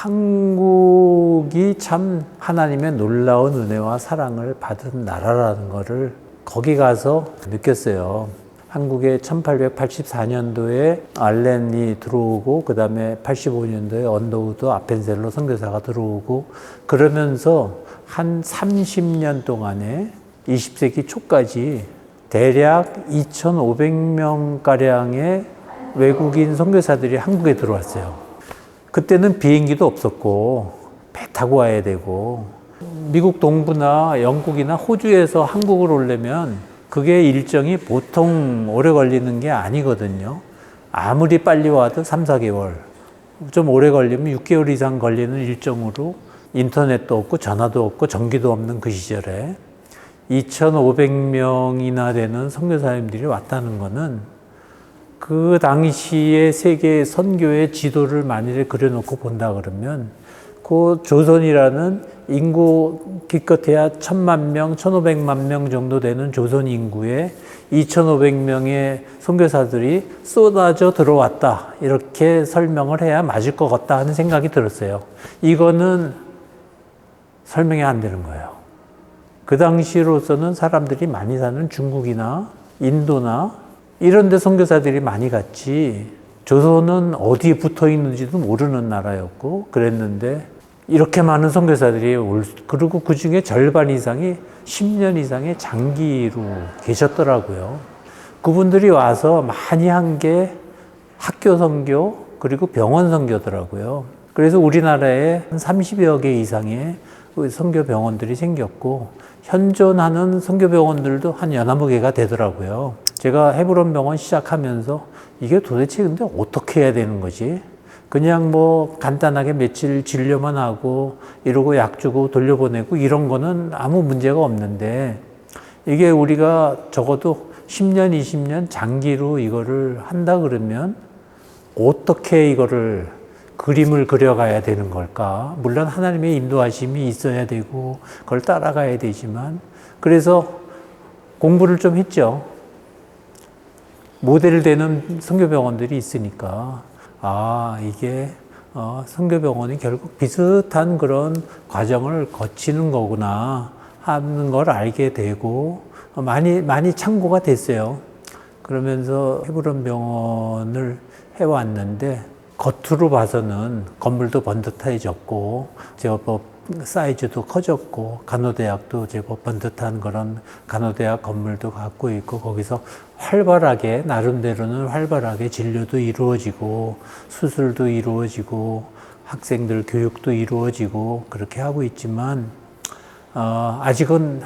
한국이 참 하나님의 놀라운 은혜와 사랑을 받은 나라라는 것을 거기 가서 느꼈어요. 한국에 1884년도에 알렌이 들어오고 그 다음에 85년도에 언더우드 아펜셀로 선교사가 들어오고 그러면서 한 30년 동안에 20세기 초까지 대략 2,500명 가량의 외국인 선교사들이 한국에 들어왔어요. 그때는 비행기도 없었고 배 타고 와야 되고 미국 동부나 영국이나 호주에서 한국을 오려면 그게 일정이 보통 오래 걸리는 게 아니거든요. 아무리 빨리 와도 3, 4개월. 좀 오래 걸리면 6개월 이상 걸리는 일정으로 인터넷도 없고 전화도 없고 전기도 없는 그 시절에 2,500명이나 되는 선교사님들이 왔다는 거는 그 당시에 세계 선교의 지도를 만일에 그려놓고 본다 그러면 그 조선이라는 인구 기껏해야 천만 명, 천오백만 명 정도 되는 조선 인구에 2,500명의 선교사들이 쏟아져 들어왔다. 이렇게 설명을 해야 맞을 것 같다 하는 생각이 들었어요. 이거는 설명이 안 되는 거예요. 그 당시로서는 사람들이 많이 사는 중국이나 인도나 이런 데 선교사들이 많이 갔지. 조선은 어디에 붙어 있는지도 모르는 나라였고 그랬는데 이렇게 많은 선교사들이 올 그리고 그 중에 절반 이상이 10년 이상의 장기로 계셨더라고요. 그분들이 와서 많이 한 게 학교 선교 그리고 병원 선교더라고요. 그래서 우리나라에 한 30여 개 이상의 선교 병원들이 생겼고 현존하는 선교 병원들도 한 여나무 개가 되더라고요. 제가 헤브론 병원 시작하면서 이게 도대체 근데 어떻게 해야 되는 거지? 그냥 뭐 간단하게 며칠 진료만 하고 이러고 약 주고 돌려보내고 이런 거는 아무 문제가 없는데 이게 우리가 적어도 10년, 20년 장기로 이거를 한다 그러면 어떻게 이거를 그림을 그려가야 되는 걸까? 물론 하나님의 인도하심이 있어야 되고 그걸 따라가야 되지만 그래서 공부를 좀 했죠. 모델 되는 성교병원들이 있으니까 아, 이게 어, 성교병원이 결국 비슷한 그런 과정을 거치는 거구나 하는 걸 알게 되고 어, 많이 많이 참고가 됐어요. 그러면서 헤브론 병원을 해왔는데 겉으로 봐서는 건물도 번듯해졌고 제법 사이즈도 커졌고 간호대학도 제법 번듯한 그런 간호대학 건물도 갖고 있고 거기서 활발하게 나름대로는 활발하게 진료도 이루어지고 수술도 이루어지고 학생들 교육도 이루어지고 그렇게 하고 있지만 어, 아직은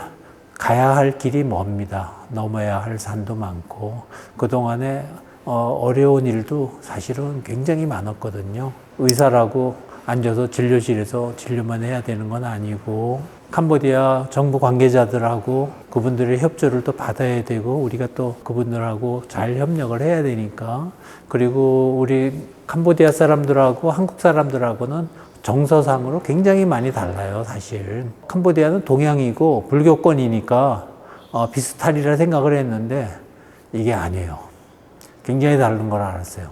가야 할 길이 멉니다. 넘어야 할 산도 많고 그동안에 어, 어려운 일도 사실은 굉장히 많았거든요. 의사라고 앉아서 진료실에서 진료만 해야 되는 건 아니고 캄보디아 정부 관계자들하고 그분들의 협조를 또 받아야 되고 우리가 또 그분들하고 잘 협력을 해야 되니까. 그리고 우리 캄보디아 사람들하고 한국 사람들하고는 정서상으로 굉장히 많이 달라요 사실. 캄보디아는 동양이고 불교권이니까 어, 비슷하리라 생각을 했는데 이게 아니에요 굉장히 다른 걸 알았어요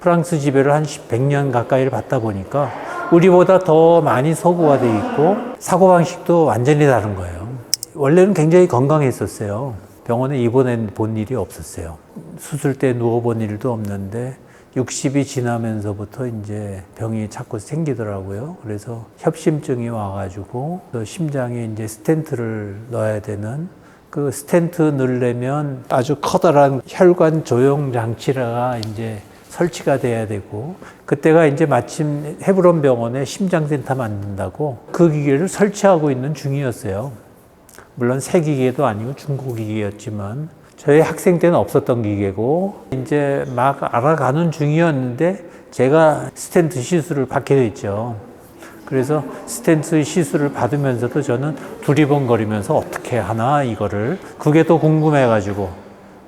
프랑스 지배를 한 100년 가까이를 받다 보니까 우리보다 더 많이 서구화돼 있고 사고방식도 완전히 다른 거예요. 원래는 굉장히 건강했었어요. 병원에 입원해 본 일이 없었어요. 수술 때 누워본 일도 없는데 60이 지나면서부터 이제 병이 자꾸 생기더라고요. 그래서 협심증이 와가지고 심장에 이제 스텐트를 넣어야 되는 그 스텐트 넣으려면 아주 커다란 혈관 조형 장치가 이제 설치가 돼야 되고 그때가 이제 마침 헤브론 병원에 심장 센터 만든다고 그 기계를 설치하고 있는 중이었어요. 물론 새 기계도 아니고 중고 기계였지만 저희 학생 때는 없었던 기계고 이제 막 알아가는 중이었는데 제가 스텐트 시술을 받게 됐죠. 그래서 스텐트 시술을 받으면서도 저는 두리번거리면서 어떻게 하나 이거를 그게 또 궁금해가지고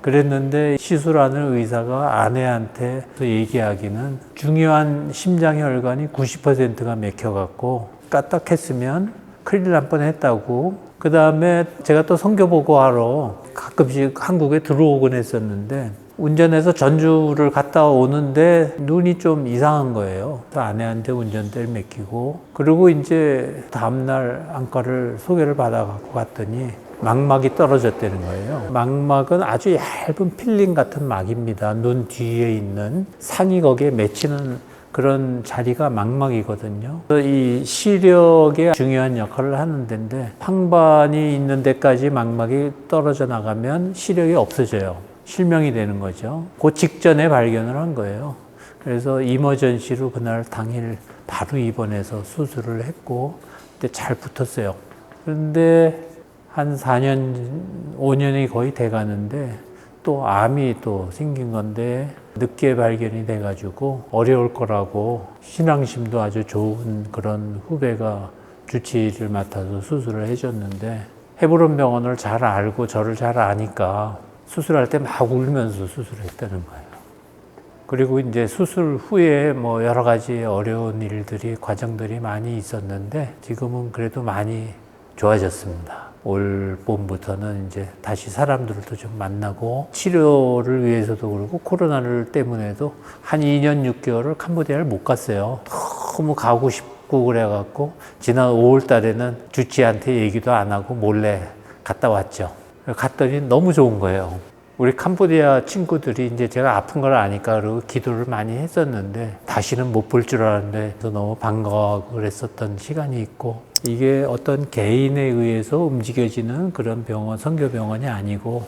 그랬는데 시술하는 의사가 아내한테 얘기하기는 중요한 심장혈관이 90%가 맥혀갖고 까딱했으면 큰일 날 뻔했다고. 그 다음에 제가 또 선교 보고하러 가끔씩 한국에 들어오곤 했었는데 운전해서 전주를 갔다 오는데 눈이 좀 이상한 거예요. 그래서 아내한테 운전대를 맡기고 그리고 이제 다음날 안과를 소개를 받아 갖고 갔더니 망막이 떨어졌다는 거예요. 망막은 아주 얇은 필링 같은 막입니다. 눈 뒤에 있는 상이 거기에 맺히는 그런 자리가 망막이거든요. 그래서 이 시력에 중요한 역할을 하는 데인데 황반이 있는 데까지 망막이 떨어져 나가면 시력이 없어져요. 실명이 되는 거죠. 그 직전에 발견을 한 거예요. 그래서 이머전시로 그날 당일 바로 입원해서 수술을 했고 근데 잘 붙었어요. 그런데 한 4년, 5년이 거의 돼 가는데 또 암이 또 생긴 건데 늦게 발견이 돼 가지고 어려울 거라고 신앙심도 아주 좋은 그런 후배가 주치의를 맡아서 수술을 해줬는데 헤브론 병원을 잘 알고 저를 잘 아니까 수술할 때 막 울면서 수술했다는 거예요. 그리고 이제 수술 후에 뭐 여러 가지 어려운 일들이 과정들이 많이 있었는데 지금은 그래도 많이 좋아졌습니다. 올 봄부터는 이제 다시 사람들도 좀 만나고 치료를 위해서도 그렇고 코로나를 때문에도 한 2년 6개월을 캄보디아를 못 갔어요. 너무 가고 싶고 그래갖고 지난 5월 달에는 주치한테 얘기도 안 하고 몰래 갔다 왔죠. 갔더니 너무 좋은 거예요. 우리 캄보디아 친구들이 이제 제가 아픈 걸 아니까 그러고 기도를 많이 했었는데 다시는 못 볼 줄 알았는데 너무 반가워하고 그랬었던 시간이 있고 이게 어떤 개인에 의해서 움직여지는 그런 병원, 선교병원이 아니고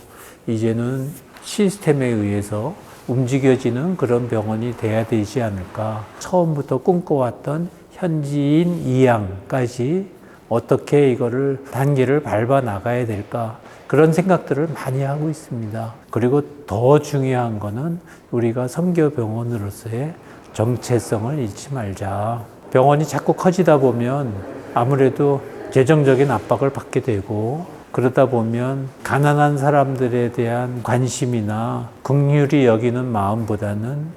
이제는 시스템에 의해서 움직여지는 그런 병원이 돼야 되지 않을까. 처음부터 꿈꿔왔던 현지인 이양까지 어떻게 이거를 단계를 밟아 나가야 될까. 그런 생각들을 많이 하고 있습니다. 그리고 더 중요한 거는 우리가 선교 병원으로서의 정체성을 잃지 말자. 병원이 자꾸 커지다 보면 아무래도 재정적인 압박을 받게 되고 그러다 보면 가난한 사람들에 대한 관심이나 긍휼히 여기는 마음보다는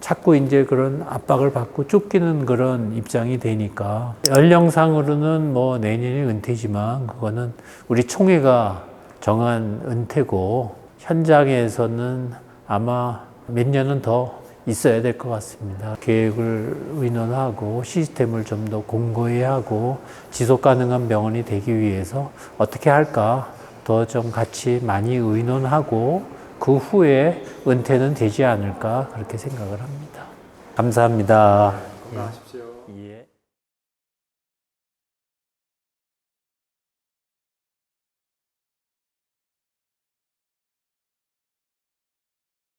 자꾸 이제 그런 압박을 받고 쫓기는 그런 입장이 되니까 연령상으로는 뭐 내년이 은퇴지만 그거는 우리 총회가 정한 은퇴고 현장에서는 아마 몇 년은 더 있어야 될 것 같습니다. 계획을 의논하고 시스템을 좀 더 공고히 하고 지속 가능한 병원이 되기 위해서 어떻게 할까 더 좀 같이 많이 의논하고 그 후에 은퇴는 되지 않을까 그렇게 생각을 합니다. 감사합니다. 건강하십시오.